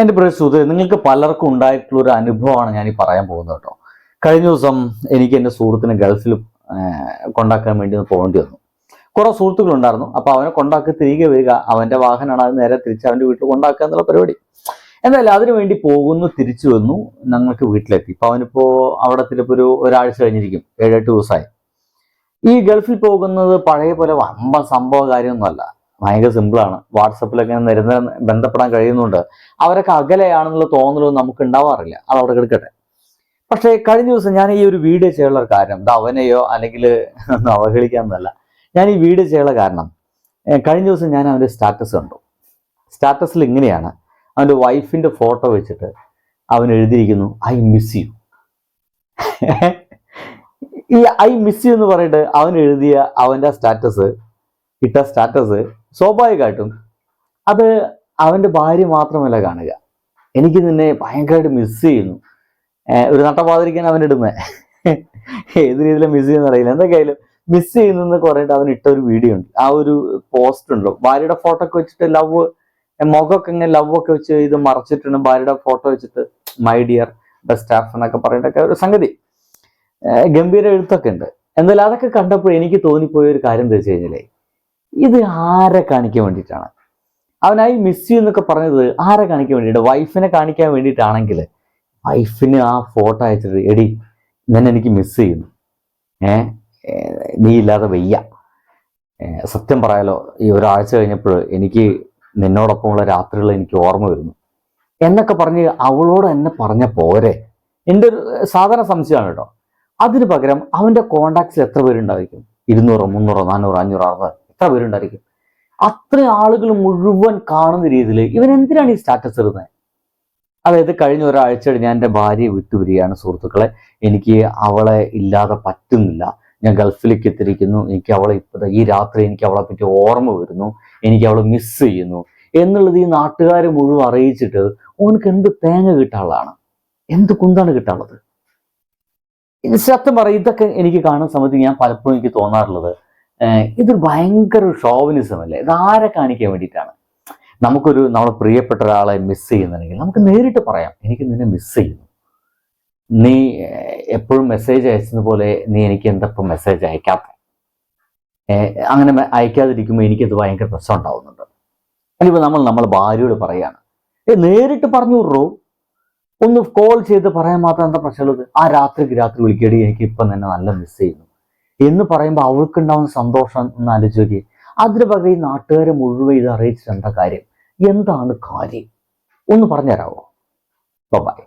എന്റെ പ്രിയ സുഹൃത്ത് നിങ്ങൾക്ക് പലർക്കും ഉണ്ടായിട്ടുള്ള ഒരു അനുഭവമാണ് ഞാൻ ഈ പറയാൻ പോകുന്നത് കേട്ടോ. കഴിഞ്ഞ ദിവസം എനിക്ക് എന്റെ സുഹൃത്തിനെ ഗൾഫിൽ കൊണ്ടാക്കാൻ വേണ്ടി ഒന്ന് പോകേണ്ടി വന്നു. കുറെ സുഹൃത്തുക്കളുണ്ടായിരുന്നു. അപ്പോൾ അവനെ കൊണ്ടാക്കി തിരികെ വരിക അവന്റെ വാഹനമാണ് അത് നേരെ തിരിച്ച് അവന്റെ വീട്ടിൽ കൊണ്ടാക്കുക എന്നുള്ള പരിപാടി. എന്തായാലും അതിനു വേണ്ടി പോകുന്നു തിരിച്ചു വന്നു ഞങ്ങൾക്ക് വീട്ടിലെത്തി. ഇപ്പൊ അവനിപ്പോ അവിടെ ചിലപ്പോൾ ഒരു ഒരാഴ്ച കഴിഞ്ഞിരിക്കും ഏഴെട്ട് ദിവസമായി. ഈ ഗൾഫിൽ പോകുന്നത് പഴയ പോലെ വമ്പ സംഭവ കാര്യമൊന്നുമല്ല ഭയങ്കര സിമ്പിളാണ് വാട്സപ്പിലൊക്കെ നിരന്തരം ബന്ധപ്പെടാൻ കഴിയുന്നുണ്ട്. അവരൊക്കെ അകലെയാണെന്നുള്ള തോന്നലൊന്നും നമുക്ക് ഉണ്ടാവാറില്ല. അത് അവിടെ കിടക്കട്ടെ. പക്ഷേ കഴിഞ്ഞ ദിവസം ഞാൻ ഈ ഒരു വീഡിയോ ചെയ്യാനുള്ള കാരണം ഇത് അവനെയോ അല്ലെങ്കിൽ അവഹേളിക്കാമെന്നല്ല ഞാൻ ഈ വീഡിയോ ചെയ്യാനുള്ള കാരണം കഴിഞ്ഞ ദിവസം ഞാൻ അവന്റെ സ്റ്റാറ്റസ് കണ്ടു. സ്റ്റാറ്റസിൽ ഇങ്ങനെയാണ്. അവന്റെ വൈഫിന്റെ ഫോട്ടോ വെച്ചിട്ട് അവൻ എഴുതിയിരിക്കുന്നു ഐ മിസ് യു. ഈ ഐ മിസ് യു എന്ന് പറഞ്ഞിട്ട് അവൻ എഴുതിയ അവന്റെ സ്റ്റാറ്റസ് ഇട്ട സ്റ്റാറ്റസ് സ്വാഭാവികമായിട്ടും അത് അവന്റെ ഭാര്യ മാത്രമല്ല കാണുക. എനിക്ക് നിന്നെ ഭയങ്കരമായിട്ട് മിസ് ചെയ്യുന്നു. ഒരു നട്ടപാതിരിക്കാൻ അവൻ ഇടുന്നത് ഏത് രീതിയിലും മിസ് ചെയ്യുന്ന അറിയില്ല. എന്തൊക്കെയായാലും മിസ് ചെയ്യുന്നെന്ന് കുറേട്ട് അവൻ ഇട്ട ഒരു വീഡിയോ ഉണ്ട്. ആ ഒരു പോസ്റ്റ് ഉണ്ടല്ലോ. ഭാര്യയുടെ ഫോട്ടോ ഒക്കെ വെച്ചിട്ട് ലവ് മുഖമൊക്കെ ഇങ്ങനെ ലവ് ഒക്കെ വെച്ച് ഇത് മറച്ചിട്ടുണ്ട്. ഭാര്യയുടെ ഫോട്ടോ വെച്ചിട്ട് മൈ ഡിയർ ബെസ്റ്റ് സ്റ്റാഫ് എന്നൊക്കെ പറയേണ്ടൊക്കെ ഒരു സംഗതി. ഗംഭീര എഴുത്തൊക്കെ ഉണ്ട്. എന്തായാലും അതൊക്കെ കണ്ടപ്പോൾ എനിക്ക് തോന്നിപ്പോയ ഒരു കാര്യം എന്താ വെച്ച് കഴിഞ്ഞാലേ ഇത് ആരെ കാണിക്കാൻ വേണ്ടിയിട്ടാണ്? അവനായി മിസ് യു എന്നൊക്കെ പറഞ്ഞത് ആരെ കാണിക്കാൻ വേണ്ടിയിട്ട്? വൈഫിനെ കാണിക്കാൻ വേണ്ടിയിട്ടാണെങ്കിൽ വൈഫിന് ആ ഫോട്ടോ അയച്ചിട്ട് എടി നിന്നെ എനിക്ക് മിസ് ചെയ്യുന്നു. ഏ നീ ഇല്ലാതെ വയ്യ. സത്യം പറയാലോ ഈ ഒരാഴ്ച കഴിഞ്ഞപ്പോൾ എനിക്ക് നിന്നോടൊപ്പമുള്ള രാത്രികൾ എനിക്ക് ഓർമ്മ വരുന്നു. എന്നൊക്കെ പറഞ്ഞ് അവളോട് എന്നെ പറഞ്ഞ പോരെ. എന്റെ ഒരു സാധാരണ സംശയമാണ് കേട്ടോ. അതിന് പകരം അവന്റെ കോണ്ടാക്ട്സിൽ എത്ര പേരുണ്ടായിരിക്കും? ഇരുന്നൂറോ മുന്നൂറോ നാനൂറോ അഞ്ഞൂറോ അറുപത് എത്ര പേരുണ്ടായിരിക്കും? അത്ര ആളുകൾ മുഴുവൻ കാണുന്ന രീതിയിൽ ഇവൻ എന്തിനാണ് ഈ സ്റ്റാറ്റസ് ഇടുന്നത്? അതായത് കഴിഞ്ഞ ഒരാഴ്ച ഞാൻ എന്റെ ഭാര്യയെ വിട്ടുപിരിയാണ് സുഹൃത്തുക്കളെ. എനിക്ക് അവളെ ഇല്ലാതെ പറ്റുന്നില്ല. ഞാൻ ഗൾഫിലേക്ക് എത്തിയിരിക്കുന്നു. എനിക്ക് അവളെ ഇപ്പോഴത്തെ ഈ രാത്രി എനിക്ക് അവളെ പറ്റി ഓർമ്മ വരുന്നു. എനിക്ക് അവളെ മിസ് ചെയ്യുന്നു. എന്നുള്ളത് ഈ നാട്ടുകാരെ മുഴുവൻ അറിയിച്ചിട്ട് ഓനക്ക് എന്ത് തേങ്ങ കിട്ടാനുള്ളതാണ് എന്ത് കുന്താണ് കിട്ടാനുള്ളത് സത്യം പറയും ഇതൊക്കെ എനിക്ക് കാണുന്ന സമയത്ത് ഞാൻ പലപ്പോഴും എനിക്ക് തോന്നാറുള്ളത്. ഏഹ് ഇത് ഭയങ്കര ഷോവിനിസം അല്ലേ? ഇത് ആരെ കാണിക്കാൻ വേണ്ടിയിട്ടാണ്? നമുക്കൊരു നമ്മൾ പ്രിയപ്പെട്ട ഒരാളെ മിസ് ചെയ്യുന്നുണ്ടെങ്കിൽ നമുക്ക് നേരിട്ട് പറയാം എനിക്ക് നിന്നെ മിസ് ചെയ്യുന്നു. നീ എപ്പോഴും മെസ്സേജ് അയച്ചത് പോലെ നീ എനിക്ക് എന്തപ്പം മെസ്സേജ് അയക്കാത്ത? അങ്ങനെ അയക്കാതിരിക്കുമ്പോൾ എനിക്കത് ഭയങ്കര പ്രശ്നം ഉണ്ടാവുന്നുണ്ട്. അതിപ്പോൾ നമ്മൾ നമ്മൾ ഭാര്യയോട് പറയാണ് ഏ നേരിട്ട് പറഞ്ഞു വിടറോ. ഒന്ന് കോൾ ചെയ്ത് പറയാൻ മാത്രം എന്താ പ്രശ്നമുള്ളത്? ആ രാത്രിക്ക് രാത്രി വിളിക്കേടി എനിക്ക് ഇപ്പം തന്നെ നല്ല മിസ് ചെയ്യുന്നു. എന്ന് പറയുമ്പോൾ അവൾക്കുണ്ടാവുന്ന സന്തോഷം എന്ന് ആലോചിക്കുക അതിന് പകരം ഈ നാട്ടുകാരെ മുഴുവൻ ഇത് അറിയിച്ചിട്ട് എന്താ കാര്യം? എന്താണ് കാര്യം? ഒന്ന് പറഞ്ഞുതരാമോ ബൈ